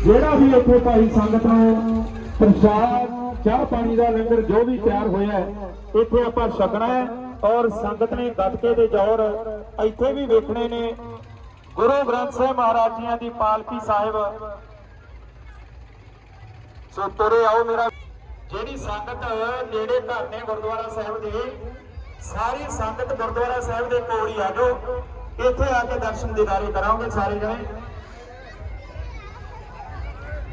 ਜਿਹੜਾ ਵੀ ਇੱਥੇ ਭਾਈ ਸੰਗਤ ਨੂੰ ਪ੍ਰਸ਼ਾਦ ਚਾਹ ਪਾਣੀ ਦਾ ਲੰਗਰ ਜੋ ਵੀ ਤਿਆਰ ਹੋਇਆ ਇੱਥੇ ਆਪਾਂ ਛਕਣਾ ਹੈ ਔਰ ਸੰਗਤ ਨੇ ਗੱਤਕੇ ਦੇ ਜੋਰ ਇੱਥੇ ਵੀ ਵੇਖਣੇ ਨੇ ਗੁਰੂ ਗ੍ਰੰਥ ਸਾਹਿਬ ਮਹਾਰਾਜ ਜੀਆਂ ਦੀ ਪਾਲਕੀ ਸਾਹਿਬ ਸੋ ਤੁਰੇ ਆਓ ਮੇਰਾ। ਜਿਹੜੀ ਸੰਗਤ ਨੇੜੇ ਧਰਨੇ ਗੁਰਦੁਆਰਾ ਸਾਹਿਬ ਦੇ, ਸਾਰੀ ਸੰਗਤ ਗੁਰਦੁਆਰਾ ਸਾਹਿਬ ਦੇ ਕੋਲ ਹੀ ਆ ਜਾਓ। ਇੱਥੇ ਆ ਕੇ ਦਰਸ਼ਨ ਦਿਦਾਰੇ ਕਰਾਂਗੇ ਸਾਰੇ ਜਣੇ।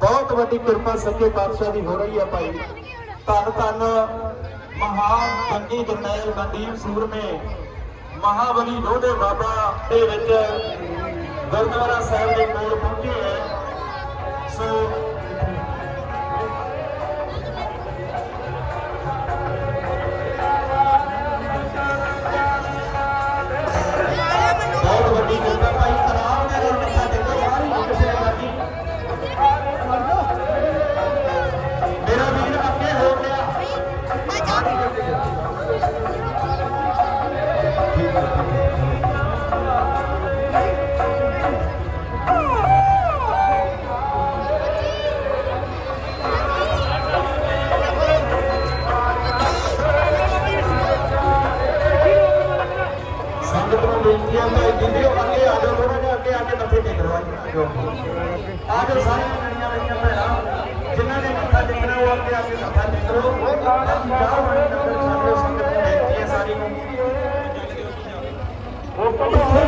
ਬਹੁਤ ਵੱਡੀ ਕਿਰਪਾ ਸੱਚੇ ਪਾਤਸ਼ਾਹ ਦੀ ਹੋ ਰਹੀ ਹੈ ਭਾਈ। ਧੰਨ ਧੰਨ ਮਹਾਨ ਜੰਗੀ ਜਰਨੈਲ ਮਨਦੀਪ ਸੂਰਮੇ, ਮਹਾਬਲੀ ਲੋਧੇ ਬਾਬਾ ਦੇ ਵਿੱਚ ਗੁਰਦੁਆਰਾ ਸਾਹਿਬ ਦੇ ਕੋਲ ਪਹੁੰਚੇ ਹੈ ਸੋ ਬੇਨਤੀ ਹੈ ਕਿ ਜਿੰਦੇ ਅੱਗੇ ਆ ਜਾਓ ਥੋੜਾ ਜਿਹਾ ਅੱਗੇ ਆ ਕੇ ਮੱਥੇ ਟੇਕੋ ਲਓ ਆ ਜਾਓ ਸਾਰੇ ਜਣੀਆਂ ਰਹੀਆਂ ਭੈਣਾਂ ਜਿਨ੍ਹਾਂ ਨੇ ਮੱਥਾ ਟੇਕਣਾ ਉਹ ਅੱਗੇ ਆ ਕੇ ਮੱਥਾ ਟੇਕ ਲਓ ਅਸੀਂ ਸੰਗਤ ਬੇਨਤੀ ਹੈ ਸਾਰੀ ਨੂੰ ਉਹ ਕੋਈ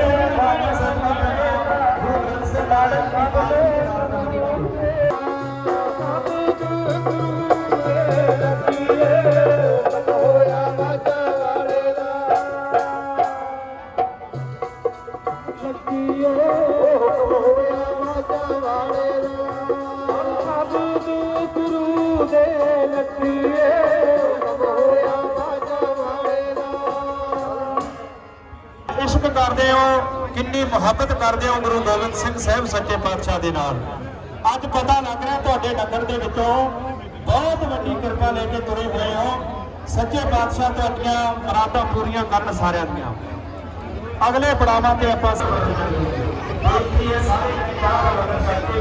ਇਸ਼ਕ ਕਰਦੇ ਹੋ, ਕਿੰਨੀ ਮੁਹੱਬਤ ਕਰਦੇ ਹੋ ਗੁਰੂ ਗੋਬਿੰਦ ਸਿੰਘ ਸਾਹਿਬ ਸੱਚੇ ਪਾਤਸ਼ਾਹ ਦੇ ਨਾਲ। ਅੱਜ ਪਤਾ ਲੱਗ ਰਿਹਾ ਤੁਹਾਡੇ ਨਗਰ ਦੇ ਵਿੱਚੋਂ ਬਹੁਤ ਵੱਡੀ ਕਿਰਪਾ ਲੈ ਕੇ ਤੁਰੇ ਹੋਏ ਹੋ। ਸੱਚੇ ਪਾਤਸ਼ਾਹ ਤੁਹਾਡੀਆਂ ਮੁਰਾਦਾਂ ਪੂਰੀਆਂ ਕਰਨ ਸਾਰਿਆਂ ਦੀਆਂ। ਅਗਲੇ ਪੜਾਵਾਂ ਤੇ ਆਪਾਂ ਬੇਨਤੀ ਹੈ ਸਾਰੇ ਜਣੇ ਚਾਹ ਦਾ ਲੰਗਰ ਛਕ ਕੇ